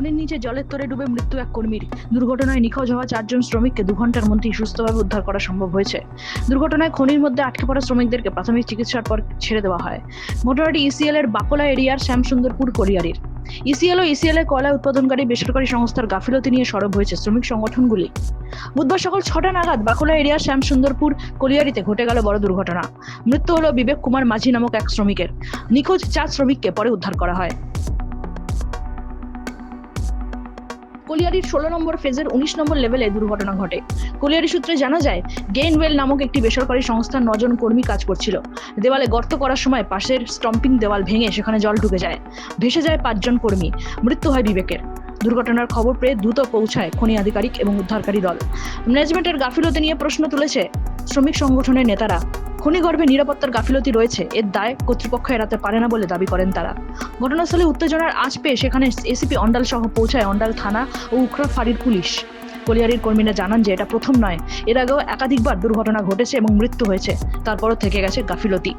খনির নিচে জলের তরে ডুবে মৃত্যু এক কর্মীর। দুর্ঘটনায় নিখোঁজ হওয়া চারজন শ্রমিককে দু ঘণ্টার মধ্যেই সুস্থভাবে উদ্ধার করা সম্ভব হয়েছে। দুর্ঘটনায় খনির মধ্যে আটকে পড়া শ্রমিকদেরকে প্রাথমিক চিকিৎসার পর ছেড়ে দেওয়া হয়। ঘটনাটি ইসিএল এর বাকলা এরিয়ার শ্যামসুন্দরপুর কলিয়ারির ইসিএল ও ইসিএল এর কয়লা উৎপাদনকারী বেসরকারি সংস্থার গাফিলতি নিয়ে সরব হয়েছে শ্রমিক সংগঠনগুলি। বুধবার সকাল ছটা নাগাদ বাকলা এরিয়ার শ্যামসুন্দরপুর কলিয়ারিতে ঘটে গেল বড় দুর্ঘটনা। মৃত্যু হলো বিবেক কুমার মাঝি নামক এক শ্রমিকের। নিখোঁজ চার শ্রমিককে পরে উদ্ধার করা হয়। কলিয়ারির ষোলো নম্বর ফেজের উনিশ নম্বর লেভেলে দুর্ঘটনা ঘটে। কলিয়ারি সূত্রে জানা যায়, গেইনওয়েল নামক একটি বেসরকারি সংস্থার নজন কর্মী কাজ করছিল। দেওয়ালে গর্ত করার সময় পাশের স্টম্পিং দেওয়াল ভেঙে সেখানে জল ঢুকে যায়। ভেসে যায় পাঁচজন কর্মী, মৃত্যু হয় বিবেকের। দুর্ঘটনার খবর পেয়ে দ্রুত পৌঁছায় খনি আধিকারিক এবং উদ্ধারকারী দল। ম্যানেজমেন্টের গাফিলতি নিয়ে প্রশ্ন তুলেছে শ্রমিক সংগঠনের নেতারা। খনিগর্ভে নিরাপত্তার গাফিলতি রয়েছে। এর দায় কর্তৃপক্ষ এড়াতে পারে না বলে দাবি করেন তারা। ঘটনাস্থলে উত্তেজনার আঁচ পেয়ে সেখানে এসিপি অন্ডাল সহ পৌঁছায় অন্ডাল থানা ও উখরা ফাঁড়ির পুলিশ। কলিয়ারির কর্মীরা জানান যে এটা প্রথম নয়। এর আগেও একাধিকবার দুর্ঘটনা ঘটেছে এবং মৃত্যু হয়েছে। তারপরও থেকে গেছে গাফিলতি।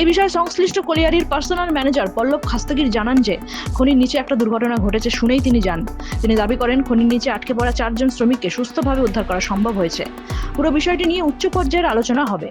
এ বিষয়ে সংশ্লিষ্ট কলিয়ারির পার্সোনাল ম্যানেজার পল্লব খাস্তাগির জানান যে, খনির নিচে একটা দুর্ঘটনা ঘটেছে শুনেই তিনি যান। তিনি দাবি করেন, খনির নিচে আটকে পড়া চারজন শ্রমিককে সুস্থভাবে উদ্ধার করা সম্ভব হয়েছে। পুরো বিষয়টি নিয়ে উচ্চ পর্যায়ের আলোচনা হবে।